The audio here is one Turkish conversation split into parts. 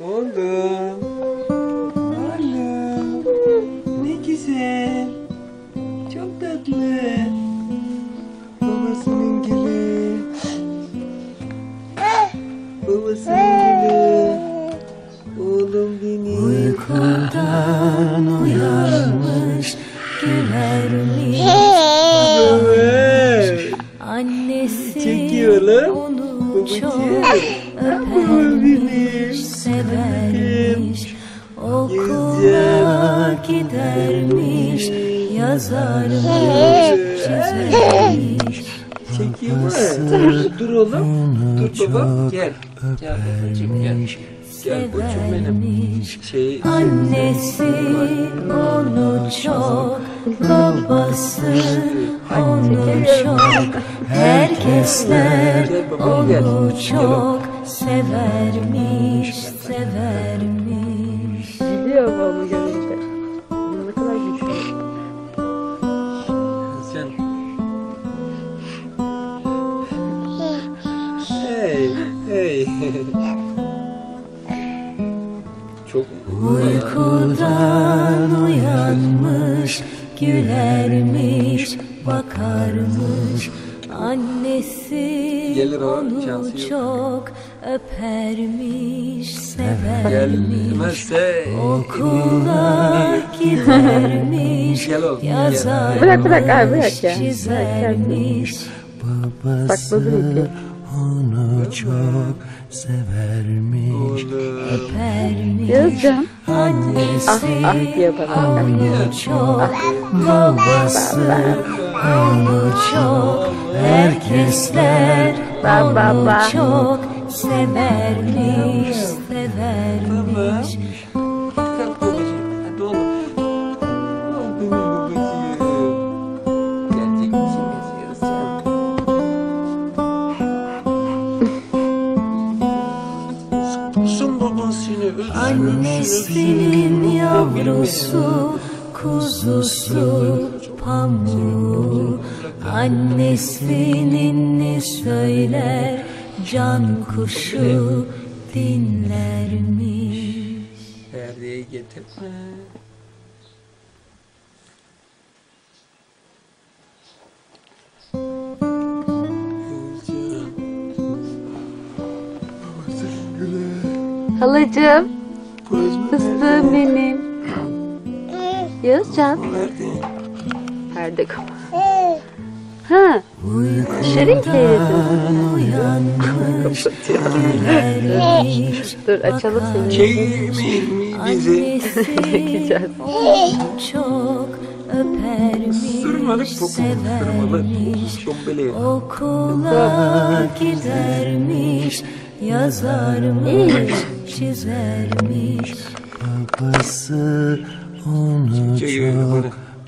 Oğlum. Oğlum. Ne güzel. Çok tatlı. Babasının gülü. Babasının gülü. Öpermiş severmiş Okula gidermiş yazarmış çizermiş mu? Dur oğlum. Dur babam. Gel. Gel babacığım gel. Gel koçum benim. Şey, Annesi onu çok, babası onu çok, herkesler onu çok severmiş, severmiş. Gidiyor babamı görünce. Ne kadar güçlü. sen. Hey, hey. Çok Uykudan uyanmış, gülermiş, bakarmış. Annesi Gelir o, onu çok öpermiş, severmiş. Okula gidermiş, yazarmış, Bırak, bırak abi, bırak ya. çizermiş. İpi. Onu çok severmiş. Öpermiş. Annesi Ah ah onu çok, babası onu çok, herkesler onu çok severmiş, severmiş. Annesinin yavrusu, kuzusu, pamuğu. Annesinin ne söyler, can kuşu dinlermiş. Perdeyi getirme. Halacığım. Fıstığım benim. Yazcan. Kapat. Ha. Gülermiş. Dur açalım seni. Kimin bizi? Onu çok öpermiş, Sırmalık popo. Sırmalık şombele. Okula gidermiş, yazarmış, çizermiş. Babası onu çok.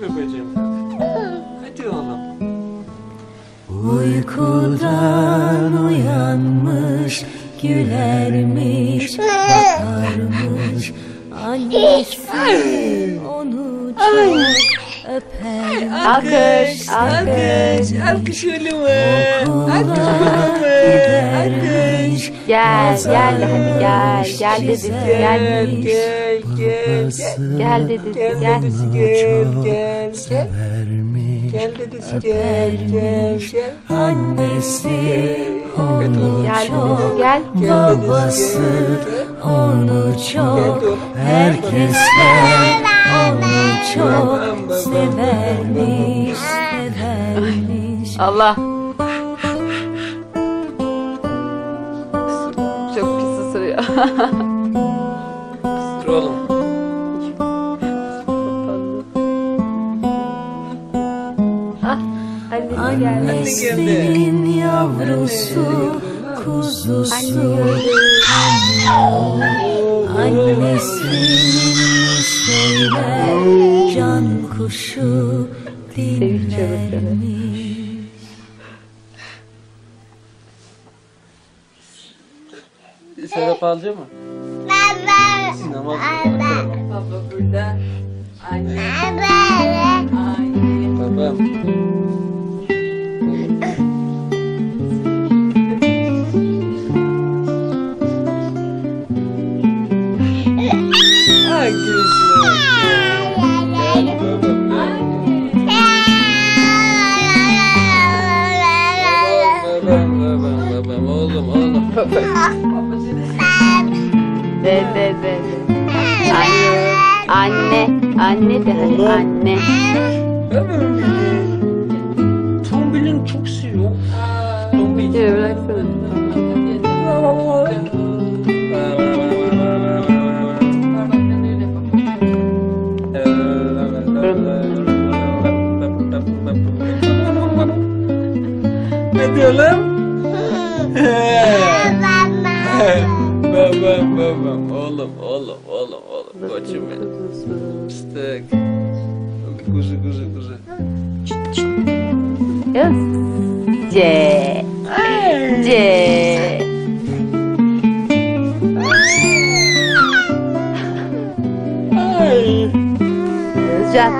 Hadi oğlum. Uykudan uyanmış, gülermiş, bakarmış. Annesi onu çok öpermiş. Alkış. Alkış. Alkış ölümü. Okula gidermiş, Gel gel hadi gel. Gel dedim. Gel. Gel gel gel. Gel. Gel Gel. dedesi gel gel gel. Gel dedesi gel gel gel. Annesi onu Gel çok, Gel. babası onu çok, herkesler onu çok severmiş, severmiş. Allah. Çok pis ısırıyor. Dur oğlum. Annesinin yavrusu, kuzusu, Sesini söyler can kuşu dinlermiş Serap alacak mı? Sinema Baba burada. Ay babam oğlum oğlum. De de. de. Anne. Anne. Anne de hadi anne. Tombil'in çok seviyor. Tombil. Bıraksana. Lan? babam babam oğlum oğlum oğlum oğlum koçum benim fıstık kuzu kuzu kuzu Kız. C. C. ay Özcan.